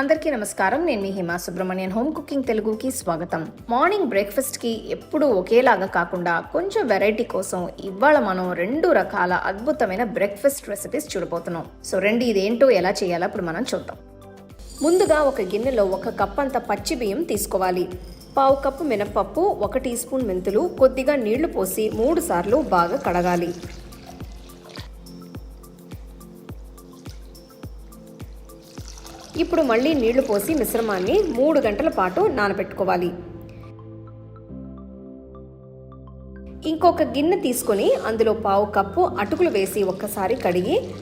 అందరికీ నమస్కారం. నేను మీ హిమా సుబ్రహ్మణ్యన్. హోమ్ కుకింగ్ తెలుగుకి స్వాగతం. మార్నింగ్ బ్రేక్ఫాస్ట్కి ఎప్పుడూ ఒకేలాగా కాకుండా కొంచెం వెరైటీ కోసం ఇవాళ మనం రెండు రకాల అద్భుతమైన బ్రేక్ఫాస్ట్ రెసిపీస్ చూడబోతున్నాం. సో రెండు ఇదేంటో ఎలా చేయాలో ఇప్పుడు మనం చూద్దాం. ముందుగా ఒక గిన్నెలో ఒక కప్ అంత పచ్చి బియ్యం తీసుకోవాలి. పావు కప్పు మినపప్పు ఒక టీ స్పూన్ మెంతులు కొద్దిగా నీళ్ళు పోసి మూడు సార్లు బాగా కడగాలి. ఇప్పుడు మళ్ళీ నీళ్ళు పోసి మిశ్రమాన్ని మూడు గంటల పాటు నానబెట్టుకోవాలి. ఇంకొక గిన్నె తీసుకొని అందులో పావు కప్పు అటుకులు వేసి ఒక్కసారి కడిగి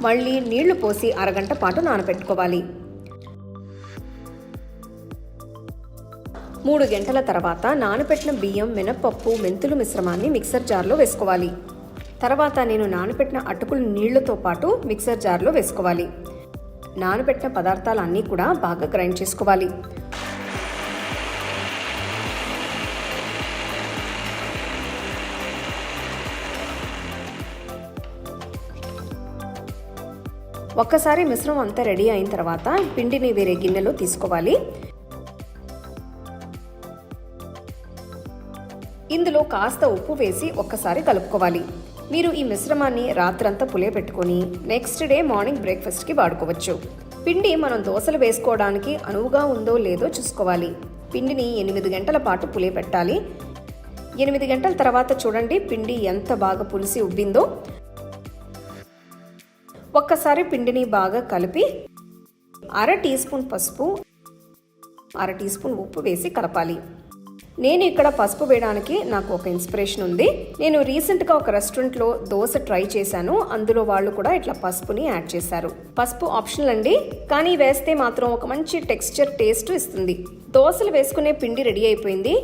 మళ్ళీ నీళ్ళు పోసి అరగంట పాటు నానబెట్టుకోవాలి. మూడు గంటల తర్వాత నానబెట్టిన బియ్యం మినపప్పు మెంతులు మిశ్రమాన్ని మిక్సర్ జార్లో వేసుకోవాలి. తర్వాత నేను నానబెట్టిన అటుకులు నీళ్ళతో పాటు మిక్సర్ జార్లో వేసుకోవాలి. నానబెట్టిన పదార్థాలు అన్నీ కూడా బాగా గ్రైండ్ చేసుకోవాలి. ఒక్కసారి మిశ్రమం అంతా రెడీ అయిన తర్వాత పిండిని వేరే గిన్నెలో తీసుకోవాలి. ఇందులో కాస్త ఉప్పు వేసి ఒక్కసారి కలుపుకోవాలి. మీరు ఈ మిశ్రమాన్ని రాత్రంతా పులియబెట్టుకొని నెక్స్ట్ డే మార్నింగ్ బ్రేక్ఫాస్ట్కి వాడుకోవచ్చు. పిండి మనం దోశలు వేసుకోవడానికి అనువుగా ఉందో లేదో చూసుకోవాలి. పిండిని ఎనిమిది గంటల పాటు పులియబెట్టాలి ఎనిమిది గంటల తర్వాత చూడండి పిండి ఎంత బాగా పులిసి ఉబ్బిందో. ఒక్కసారి పిండిని బాగా కలిపి అర టీ స్పూన్ పసుపు అర టీ స్పూన్ ఉప్పు వేసి కలపాలి. నేను ఇక్కడ పసుపు వేయడానికి నాకు ఒక ఇన్స్పిరేషన్ ఉంది. నేను రీసెంట్గా ఒక రెస్టారెంట్లో దోశ ట్రై చేశాను. అందులో వాళ్ళు కూడా ఇట్లా పసుపుని యాడ్ చేశారు. పసుపు ఆప్షనల్ అండి. కానీ వేస్తే మాత్రం ఒక మంచి టెక్స్చర్ టేస్ట్ ఇస్తుంది. దోశలు వేసుకునే పిండి రెడీ అయిపోయింది.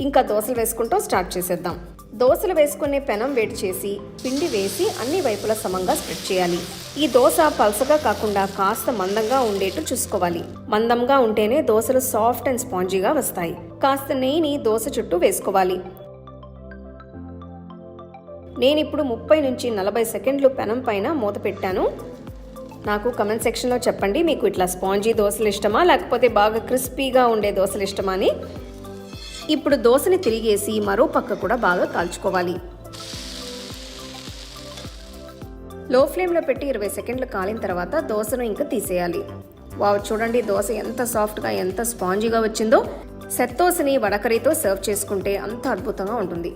ఇంకా దోశలు వేసుకుంటూ స్టార్ట్ చేసేద్దాం. దోశలు వేసుకునే పెనం వేడి చేసి పిండి వేసి అన్ని వైపులా సమంగా స్ప్రెడ్ చేయాలి. ఈ దోశ పలసగా కాకుండా కాస్త మందంగా ఉండేట్టు చూసుకోవాలి. మందంగా ఉంటేనే దోశలు సాఫ్ట్ అండ్ స్పాంజీగా వస్తాయి. కాస్త నెయ్యిని దోశ చుట్టూ వేసుకోవాలి. నేను ఇప్పుడు ముప్పై నుంచి నలభై సెకండ్లు పెనం పైన మూత పెట్టాను. నాకు కమెంట్ సెక్షన్లో చెప్పండి మీకు ఇట్లా స్పాంజీ దోశలు ఇష్టమా? లేకపోతే బాగా క్రిస్పీగా ఉండే దోశలు ఇష్టమా అని. ఇప్పుడు దోశని తిరిగేసి మరో పక్క కూడా బాగా కాల్చుకోవాలి. లో ఫ్లేమ్లో పెట్టి ఇరవై సెకండ్లు కాలిన తర్వాత దోశను ఇంకా తీసేయాలి. వావ్ చూడండి దోశ ఎంత సాఫ్ట్గా ఎంత స్పాంజీగా వచ్చిందో. సెత్తోసని వడకరీతో సర్వ్ చేసుకుంటే అంత అద్భుతంగా ఉంటుంది.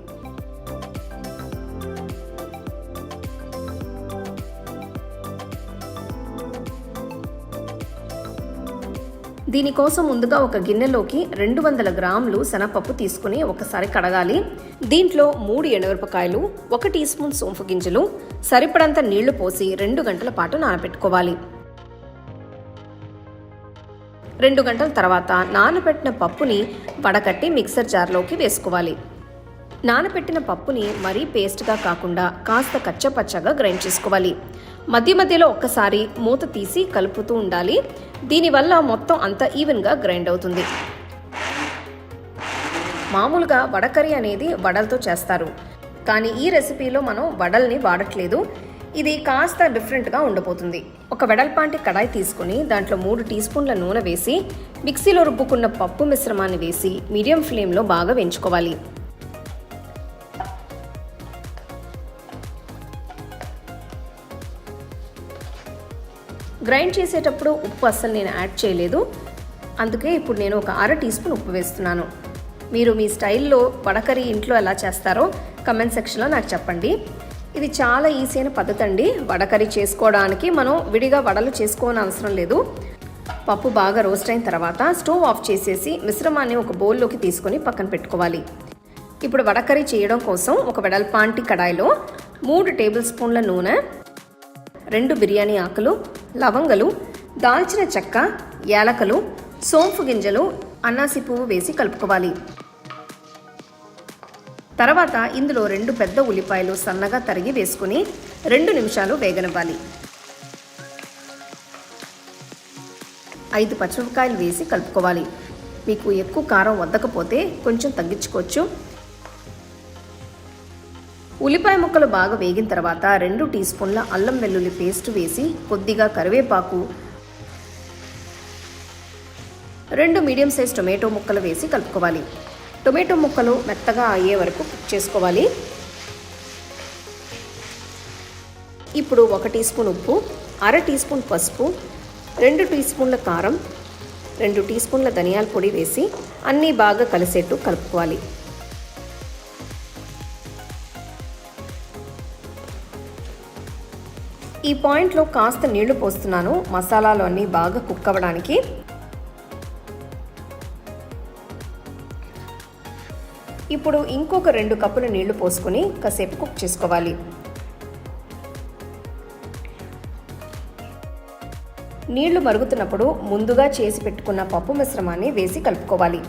దీనికోసం ముందుగా ఒక గిన్నెలోకి రెండు వందల గ్రాములు శనగపప్పు తీసుకుని ఒకసారి కడగాలి. దీంట్లో మూడు ఎండుమిరపకాయలు ఒక టీ స్పూన్ సోంపు గింజలు సరిపడంత నీళ్ళు పోసి రెండు గంటల పాటు నానబెట్టుకోవాలి. రెండు గంటల తర్వాత నానబెట్టిన పప్పుని వడకట్టి మిక్సర్ జార్లోకి వేసుకోవాలి. నానబెట్టిన పప్పుని మరీ పేస్ట్గా కాకుండా కాస్త కచ్చపచ్చగా గ్రైండ్ చేసుకోవాలి. మధ్య మధ్యలో ఒక్కసారి మూత తీసి కలుపుతూ ఉండాలి. దీనివల్ల మొత్తం అంతా ఈవెన్గా గ్రైండ్ అవుతుంది. మామూలుగా వడకర్రీ అనేది వడలతో చేస్తారు. కానీ ఈ రెసిపీలో మనం వడల్ని వాడట్లేదు. ఇది కాస్త డిఫరెంట్గా ఉండబోతుంది. ఒక వెడల్పాంటి కడాయి తీసుకుని దాంట్లో మూడు టీ స్పూన్ల నూనె వేసి మిక్సీలో రుబ్బుకున్న పప్పు మిశ్రమాన్ని వేసి మీడియం ఫ్లేమ్లో బాగా వేయించుకోవాలి. గ్రైండ్ చేసేటప్పుడు ఉప్పు అస్సలు నేను యాడ్ చేయలేదు. అందుకే ఇప్పుడు నేను ఒక అర టీ స్పూన్ ఉప్పు వేస్తున్నాను. మీరు మీ స్టైల్లో వడకరి ఇంట్లో ఎలా చేస్తారో కమెంట్ సెక్షన్లో నాకు చెప్పండి. ఇది చాలా ఈజీ అయిన పద్ధతి అండి. వడకర్రీ చేసుకోవడానికి మనం విడిగా వడలు చేసుకోని అవసరం లేదు. పప్పు బాగా రోస్ట్ అయిన తర్వాత స్టవ్ ఆఫ్ చేసేసి మిశ్రమాన్ని ఒక బౌల్లోకి తీసుకొని పక్కన పెట్టుకోవాలి. ఇప్పుడు వడకర్రీ చేయడం కోసం ఒక వెడల్పాంటి కడాయిలో మూడు టేబుల్ స్పూన్ల నూనె రెండు బిర్యానీ ఆకులు లవంగలు దాల్చిన చెక్క యాలకలు సోంపు గింజలు అన్నాసి పువ్వు వేసి కలుపుకోవాలి. తర్వాత ఇందులో రెండు పెద్ద ఉల్లిపాయలు సన్నగా తరిగి వేసుకుని రెండు నిమిషాలు వేగనివ్వాలి. ఐదు పచ్చిమిరపకాయలు వేసి కలుపుకోవాలి. మీకు ఎక్కువ కారం వద్దకపోతే కొంచెం తగ్గించుకోవచ్చు. ఉల్లిపాయ ముక్కలు బాగా వేగిన తర్వాత రెండు టీ స్పూన్ల అల్లం వెల్లుల్లి పేస్ట్ వేసి కొద్దిగా కరివేపాకు రెండు మీడియం సైజ్ టొమాటో ముక్కలు వేసి కలుపుకోవాలి. టొమాటో ముక్కలు మెత్తగా అయ్యే వరకు కుక్ చేసుకోవాలి. ఇప్పుడు ఒక టీ స్పూన్ ఉప్పు అర టీ స్పూన్ పసుపు రెండు టీ స్పూన్ల కారం రెండు టీ స్పూన్ల ధనియాల పొడి వేసి అన్నీ బాగా కలిసేట్టు కలుపుకోవాలి. ఈ పాయింట్లో కాస్త నీళ్ళు పోస్తున్నాను. మసాలాలు అన్నీ బాగా కుక్ అవ్వడానికి ఇప్పుడు ఇంకొక రెండు కప్పుల నీళ్ళు పోసుకొని కాసేపు కుక్ చేసుకోవాలి. నీళ్ళు మరుగుతున్నప్పుడు ముందుగా చేసి పెట్టుకున్న పప్పు మిశ్రమాన్ని వేసి కలుపుకోవాలి.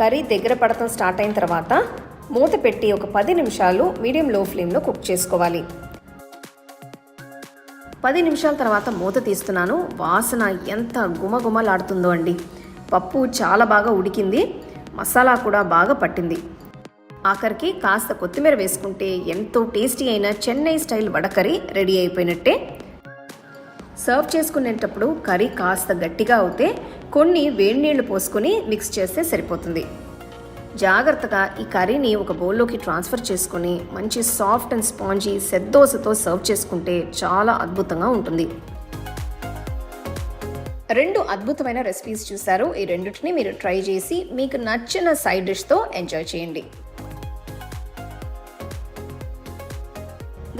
కర్రీ దగ్గర పడటం స్టార్ట్ అయిన తర్వాత మూత పెట్టి ఒక పది నిమిషాలు మీడియం లో ఫ్లేమ్లో కుక్ చేసుకోవాలి. పది నిమిషాల తర్వాత మూత తీస్తున్నాను. వాసన ఎంత గుమగుమలాడుతుందో అండి. పప్పు చాలా బాగా ఉడికింది. మసాలా కూడా బాగా పట్టింది. ఆఖరికి కాస్త కొత్తిమీర వేసుకుంటే ఎంతో టేస్టీ అయిన చెన్నై స్టైల్ వడకర్రీ రెడీ అయిపోయినట్టే. సర్వ్ చేసుకునేటప్పుడు కర్రీ కాస్త గట్టిగా అవుతే కొన్ని వేడి నీళ్ళు పోసుకొని మిక్స్ చేస్తే సరిపోతుంది. జాగ్రత్తగా ఈ కర్రీని ఒక బౌల్లోకి ట్రాన్స్ఫర్ చేసుకొని మంచి సాఫ్ట్ అండ్ స్పాంజీ సెద్దోసతో సర్వ్ చేసుకుంటే చాలా అద్భుతంగా ఉంటుంది. రెండు అద్భుతమైన రెసిపీస్ చూశారు. ఈ రెండింటిని మీరు ట్రై చేసి మీకు నచ్చిన సైడ్ డిష్తో ఎంజాయ్ చేయండి.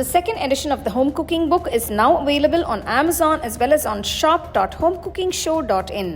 The second edition of the home cooking book is now available on Amazon as well as on shop.homecookingshow.in.